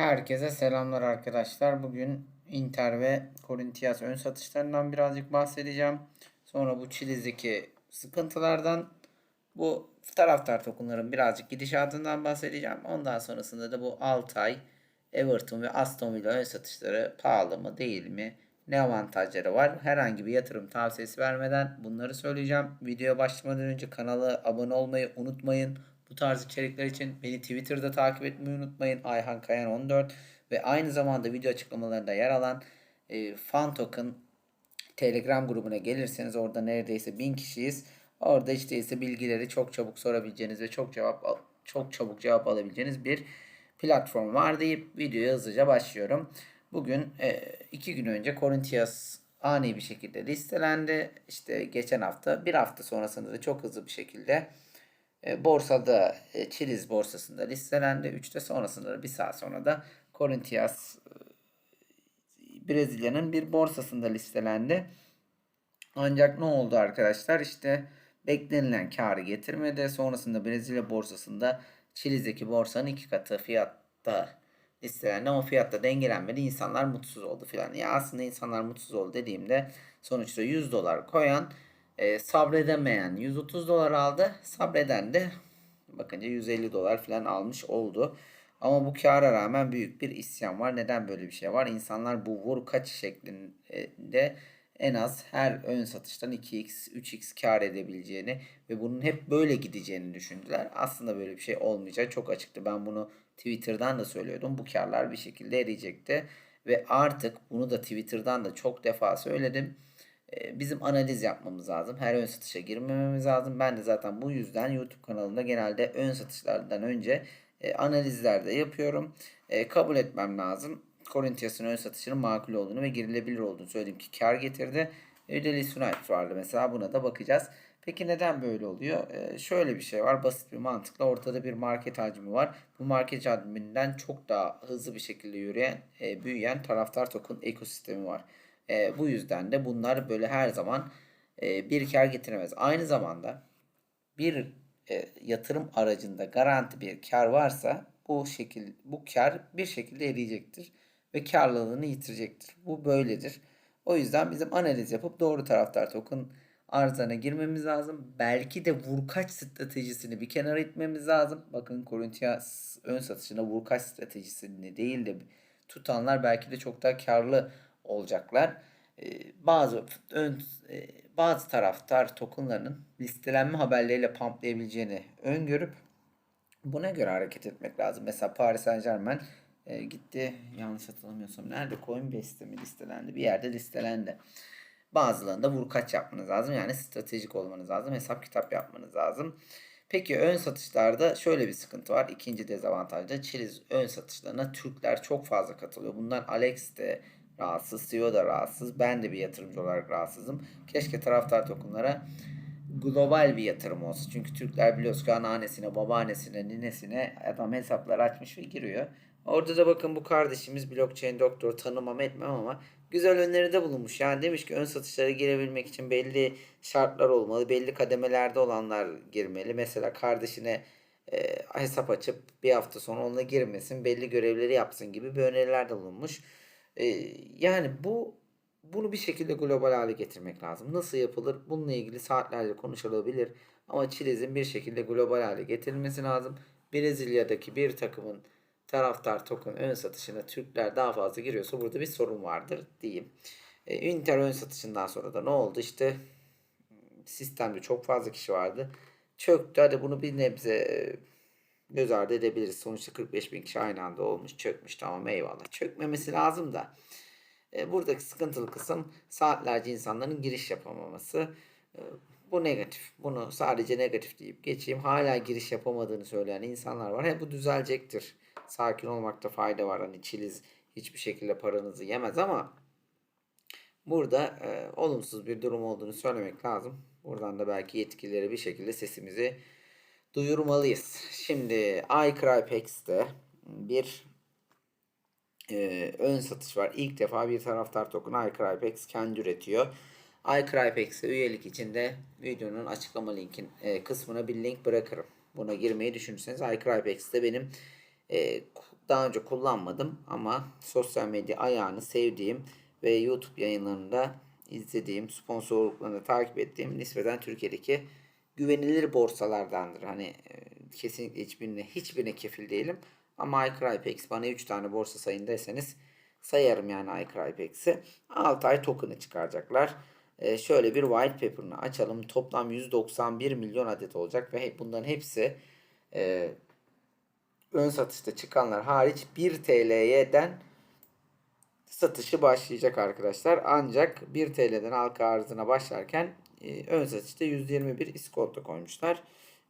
Herkese selamlar arkadaşlar. Bugün Inter ve Corinthians ön satışlarından birazcık bahsedeceğim. Sonra bu Chiliz'deki sıkıntılardan, bu taraftar tokenların birazcık gidişatından bahsedeceğim. Ondan sonrasında da bu Altay, Everton ve Aston Villa ön satışları pahalı mı değil mi? Ne avantajları var? Herhangi bir yatırım tavsiyesi vermeden bunları söyleyeceğim. Videoya başlamadan önce kanala abone olmayı unutmayın. Bu tarz içerikler için beni Twitter'da takip etmeyi unutmayın. Ayhan Kayan 14 ve aynı zamanda video açıklamalarında yer alan e, Fan Token Telegram grubuna gelirseniz orada neredeyse bin kişiyiz. Orada işte ise bilgileri çok çabuk sorabileceğiniz ve çok cevap çok çabuk cevap alabileceğiniz bir platform var deyip videoya hızlıca başlıyorum. Bugün e, iki gün önce Corinthians ani bir şekilde listelendi. İşte geçen hafta bir hafta sonrasında da çok hızlı bir şekilde e, borsada e, Chiliz borsasında listelendi. 3'te sonrasında da bir saat sonra da Corinthians e, Brezilya'nın bir borsasında listelendi. Ancak ne oldu arkadaşlar? İşte beklenilen karı getirmedi. Sonrasında Brezilya borsasında Chili'deki borsanın iki katı fiyatta listelendi ama fiyatta dengelenmedi. İnsanlar mutsuz oldu filan. Ya aslında insanlar mutsuz oldu dediğimde sonuçta 100 dolar koyan e, sabredemeyen 130 dolar aldı. Sabreden de bakınca 150 dolar falan almış oldu. Ama bu kâra rağmen büyük bir isyan var. Neden böyle bir şey var? İnsanlar bu vur kaç şeklinde en az her ön satıştan 2x, 3x kar edebileceğini ve bunun hep böyle gideceğini düşündüler. Aslında böyle bir şey olmayacak. Çok açıktı. Ben bunu Twitter'dan da söylüyordum. Bu karlar bir şekilde eriyecekti. Ve artık bunu da Twitter'dan da çok defa söyledim ee, bizim analiz yapmamız lazım. Her ön satışa girmememiz lazım. Ben de zaten bu yüzden YouTube kanalında genelde ön satışlardan önce e, analizler de yapıyorum. E, kabul etmem lazım. Corinthians'ın ön satışının makul olduğunu ve girilebilir olduğunu söyleyeyim ki kar getirdi. Ödeli United vardı mesela buna da bakacağız. Peki neden böyle oluyor? Ee, şöyle bir şey var. Basit bir mantıkla ortada bir market hacmi var. Bu market hacminden çok daha hızlı bir şekilde yürüyen, e, büyüyen taraftar token ekosistemi var. E, bu yüzden de bunlar böyle her zaman e, bir kar getiremez. Aynı zamanda bir e, yatırım aracında garanti bir kar varsa bu şekil bu kar bir şekilde eriyecektir ve karlılığını yitirecektir. Bu böyledir. O yüzden bizim analiz yapıp doğru taraftar token arzana girmemiz lazım. Belki de vurkaç stratejisini bir kenara itmemiz lazım. Bakın Corinthians ön satışına vurkaç stratejisini değil de tutanlar belki de çok daha karlı olacaklar. Ee, bazı ön e, bazı taraftar tokenlarının listelenme haberleriyle pumplayabileceğini öngörüp buna göre hareket etmek lazım. Mesela Paris Saint Germain e, gitti yanlış hatırlamıyorsam nerede Coinbase'te mi listelendi bir yerde listelendi. Bazılarında vurkaç yapmanız lazım. Yani stratejik olmanız lazım. Hesap kitap yapmanız lazım. Peki ön satışlarda şöyle bir sıkıntı var. İkinci dezavantajda Chiliz ön satışlarına Türkler çok fazla katılıyor. Bundan Alex de rahatsız, CEO da rahatsız. Ben de bir yatırımcı olarak rahatsızım. Keşke taraftar tokenlara global bir yatırım olsa. Çünkü Türkler biliyoruz ki anneannesine, babaannesine, ninesine adam hesaplar açmış ve giriyor. Orada da bakın bu kardeşimiz blockchain doktor tanımam etmem ama güzel öneride bulunmuş. Yani demiş ki ön satışlara girebilmek için belli şartlar olmalı. Belli kademelerde olanlar girmeli. Mesela kardeşine e, hesap açıp bir hafta sonra onunla girmesin. Belli görevleri yapsın gibi bir önerilerde bulunmuş. Yani bu bunu bir şekilde global hale getirmek lazım. Nasıl yapılır? Bununla ilgili saatlerce konuşulabilir. Ama Çiliz'in bir şekilde global hale getirilmesi lazım. Brezilya'daki bir takımın taraftar token ön satışına Türkler daha fazla giriyorsa burada bir sorun vardır diyeyim. E, Inter ön satışından sonra da ne oldu? İşte sistemde çok fazla kişi vardı. Çöktü. Hadi bunu bir nebze göz ardı edebiliriz. Sonuçta 45 bin kişi aynı anda olmuş. Çökmüş tamam eyvallah. Çökmemesi lazım da. E, buradaki sıkıntılı kısım saatlerce insanların giriş yapamaması. E, bu negatif. Bunu sadece negatif deyip geçeyim. Hala giriş yapamadığını söyleyen insanlar var. He bu düzelecektir. Sakin olmakta fayda var. Hani Çiliz hiçbir şekilde paranızı yemez ama burada e, olumsuz bir durum olduğunu söylemek lazım. Buradan da belki yetkilileri bir şekilde sesimizi duyurmalıyız. Şimdi iCrypex'te bir e, ön satış var. İlk defa bir taraftar token iCrypex kendi üretiyor iCrypex'e üyelik için de videonun açıklama linkin e, kısmına bir link bırakırım. Buna girmeyi düşünürseniz iCrypex'te benim e, daha önce kullanmadım ama sosyal medya ayağını sevdiğim ve YouTube yayınlarında izlediğim, sponsorluklarını takip ettiğim nispeten Türkiye'deki güvenilir borsalardandır. Hani e, kesinlikle hiçbirine hiçbirine kefil değilim. Ama iCrypex bana 3 tane borsa sayın deseniz sayarım yani iCrypex'i. 6 ay token'ı çıkaracaklar. E, şöyle bir white paper'ını açalım. Toplam 191 milyon adet olacak ve bunların hepsi e, ön satışta çıkanlar hariç 1 TL'den satışı başlayacak arkadaşlar. Ancak 1 TL'den halka arzına başlarken e, ön satışta %21 iskonto koymuşlar.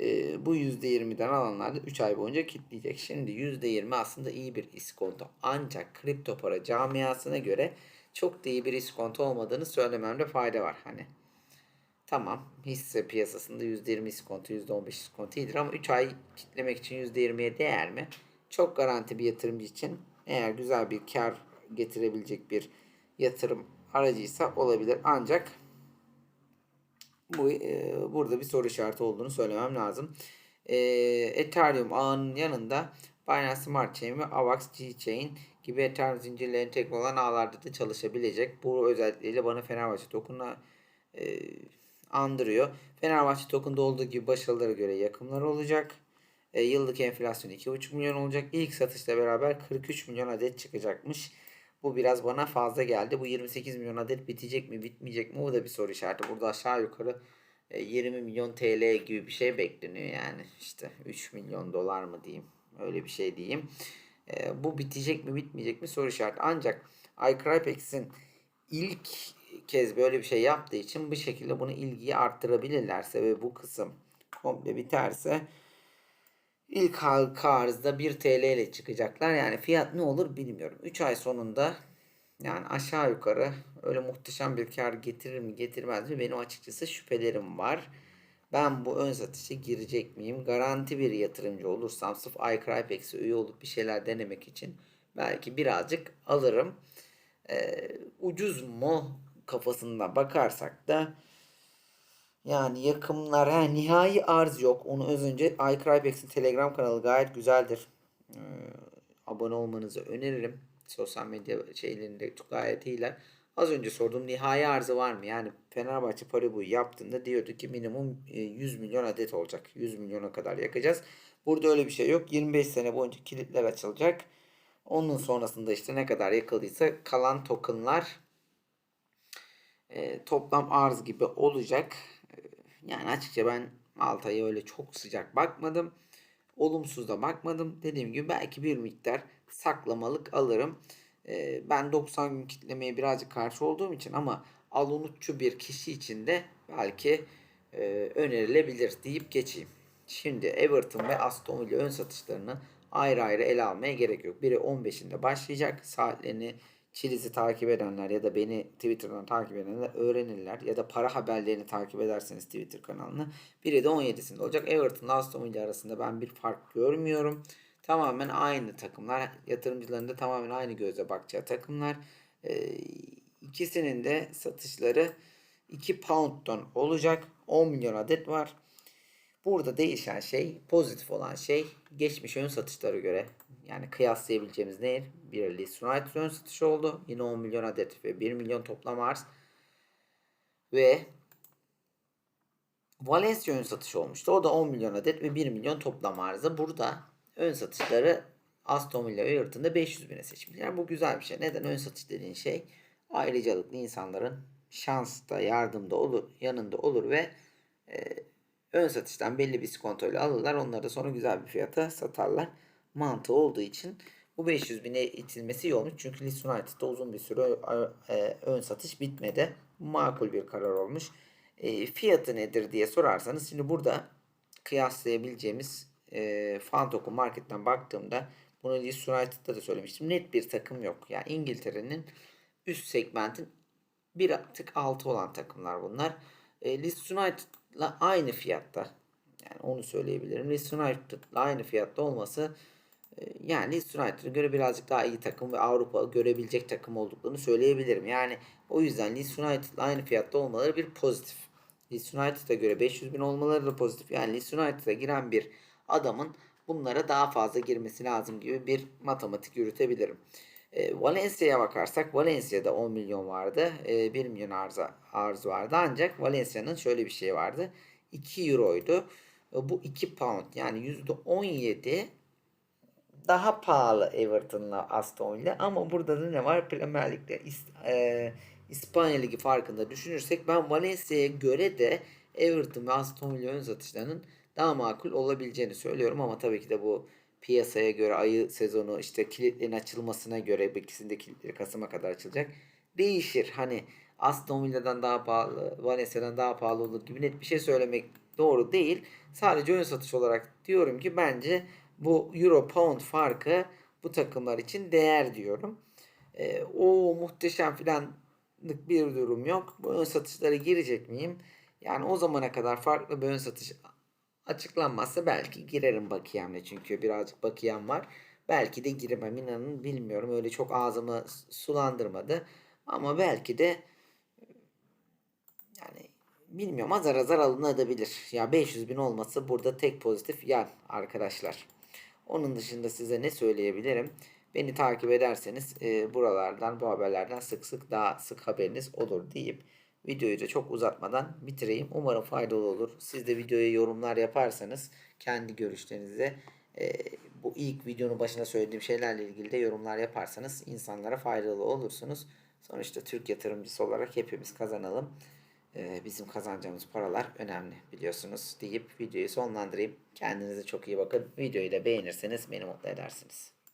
E, bu %20'den alanlar da 3 ay boyunca kitleyecek. Şimdi %20 aslında iyi bir iskonto. Ancak kripto para camiasına göre çok da iyi bir iskonto olmadığını söylememde fayda var. Hani tamam hisse piyasasında %20 iskonto %15 iskonto iyidir ama 3 ay kitlemek için %20'ye değer mi? Çok garanti bir yatırımcı için eğer güzel bir kar getirebilecek bir yatırım aracıysa olabilir. Ancak bu e, burada bir soru işareti olduğunu söylemem lazım. E, Ethereum ağının yanında Binance Smart Chain ve AVAX G-Chain gibi Ethereum zincirleri entegre olan ağlarda da çalışabilecek. Bu özelliğiyle bana Fenerbahçe token'la e, andırıyor. Fenerbahçe token'da olduğu gibi başarılara göre yakımlar olacak. E, yıllık enflasyon 2,5 milyon olacak. İlk satışla beraber 43 milyon adet çıkacakmış. Bu biraz bana fazla geldi. Bu 28 milyon adet bitecek mi bitmeyecek mi? Bu da bir soru işareti. Burada aşağı yukarı 20 milyon TL gibi bir şey bekleniyor yani. işte 3 milyon dolar mı diyeyim. Öyle bir şey diyeyim. Bu bitecek mi bitmeyecek mi soru işareti. Ancak iCrypex'in ilk kez böyle bir şey yaptığı için bu şekilde bunu ilgiyi arttırabilirlerse ve bu kısım komple biterse İlk halka arzda 1 TL ile çıkacaklar. Yani fiyat ne olur bilmiyorum. 3 ay sonunda yani aşağı yukarı öyle muhteşem bir kar getirir mi getirmez mi benim açıkçası şüphelerim var. Ben bu ön satışa girecek miyim? Garanti bir yatırımcı olursam sırf iCrypex'e üye olup bir şeyler denemek için belki birazcık alırım. Ee, ucuz mu kafasında bakarsak da yani yakımlar, he, nihai arz yok. Onu az önce iCrypex'in Telegram kanalı gayet güzeldir. Ee, abone olmanızı öneririm. Sosyal medya şeylerinde gayet iyiler. Az önce sordum nihai arzı var mı? Yani Fenerbahçe Paribu yaptığında diyordu ki minimum 100 milyon adet olacak. 100 milyona kadar yakacağız. Burada öyle bir şey yok. 25 sene boyunca kilitler açılacak. Onun sonrasında işte ne kadar yakıldıysa kalan tokenlar e, toplam arz gibi olacak. Yani açıkça ben Altay'a öyle çok sıcak bakmadım. Olumsuz da bakmadım. Dediğim gibi belki bir miktar saklamalık alırım. Ee, ben 90 gün kitlemeye birazcık karşı olduğum için ama alunutçu bir kişi için de belki e, önerilebilir deyip geçeyim. Şimdi Everton ve Aston Villa ön satışlarını ayrı ayrı ele almaya gerek yok. Biri 15'inde başlayacak. Saatlerini Çiliz'i takip edenler ya da beni Twitter'dan takip edenler öğrenirler. Ya da para haberlerini takip ederseniz Twitter kanalını. Biri de 17'sinde olacak. Everton Aston Villa arasında ben bir fark görmüyorum. Tamamen aynı takımlar. Yatırımcıların da tamamen aynı gözle bakacağı takımlar. Ee, ikisinin de satışları 2 pound'dan olacak. 10 milyon adet var. Burada değişen şey, pozitif olan şey geçmiş ön satışlara göre yani kıyaslayabileceğimiz ne? Bir Leeds United ön satışı oldu. Yine 10 milyon adet ve 1 milyon toplam arz. Ve Valencia ön satışı olmuştu. O da 10 milyon adet ve 1 milyon toplam arzı. Burada ön satışları Aston Villa ve Everton'da 500 bine seçmiş. Yani bu güzel bir şey. Neden ön satış dediğin şey? Ayrıcalıklı insanların şansta, yardımda olur, yanında olur ve e, ön satıştan belli bir iskontoyla alırlar. Onları da sonra güzel bir fiyata satarlar mantığı olduğu için bu 500 bine itilmesi iyi olmuş. Çünkü Leeds United'da uzun bir süre e, ön satış bitmedi. Makul bir karar olmuş. E, fiyatı nedir diye sorarsanız şimdi burada kıyaslayabileceğimiz e, Fantoku marketten baktığımda bunu Leeds United'da da söylemiştim. Net bir takım yok. Yani İngiltere'nin üst segmentin bir tık altı olan takımlar bunlar. E, Leeds United'la aynı fiyatta. Yani onu söyleyebilirim. Leeds United'la aynı fiyatta olması ee, yani Leeds United'a göre birazcık daha iyi takım ve Avrupa görebilecek takım olduklarını söyleyebilirim. Yani o yüzden Leeds United'la aynı fiyatta olmaları bir pozitif. Leeds United'a göre 500 bin olmaları da pozitif. Yani Leeds United'a giren bir adamın bunlara daha fazla girmesi lazım gibi bir matematik yürütebilirim. E, Valencia'ya bakarsak Valencia'da 10 milyon vardı. E, 1 milyon arz, arz vardı. Ancak Valencia'nın şöyle bir şey vardı. 2 euroydu. E, bu 2 pound yani %17 daha pahalı Everton'la Aston Villa ama burada da ne var? Premier Lig'de e, İspanya Ligi farkında düşünürsek ben Valencia'ya göre de Everton ve Aston Villa ön satışlarının daha makul olabileceğini söylüyorum ama tabii ki de bu piyasaya göre ayı sezonu işte kilitlerin açılmasına göre bu ikisinin de kilitleri Kasım'a kadar açılacak. Değişir. Hani Aston Villa'dan daha pahalı, Valencia'dan daha pahalı olur gibi net bir şey söylemek doğru değil. Sadece ön satış olarak diyorum ki bence bu Euro Pound farkı bu takımlar için değer diyorum. Ee, o muhteşem filanlık bir durum yok. Bu ön satışlara girecek miyim? Yani o zamana kadar farklı bir ön satış açıklanmazsa belki girerim bakiyemle. Çünkü birazcık bakiyem var. Belki de girmem inanın bilmiyorum. Öyle çok ağzımı sulandırmadı. Ama belki de yani bilmiyorum azar azar alınabilir. Ya 500 bin olması burada tek pozitif yan arkadaşlar. Onun dışında size ne söyleyebilirim? Beni takip ederseniz e, buralardan bu haberlerden sık sık daha sık haberiniz olur deyip videoyu da çok uzatmadan bitireyim. Umarım faydalı olur. Siz de videoya yorumlar yaparsanız kendi görüşlerinizi e, bu ilk videonun başında söylediğim şeylerle ilgili de yorumlar yaparsanız insanlara faydalı olursunuz. Sonuçta Türk yatırımcısı olarak hepimiz kazanalım. E, bizim kazanacağımız paralar önemli biliyorsunuz deyip videoyu sonlandırayım. Kendinize çok iyi bakın. Videoyu da beğenirseniz beni mutlu edersiniz.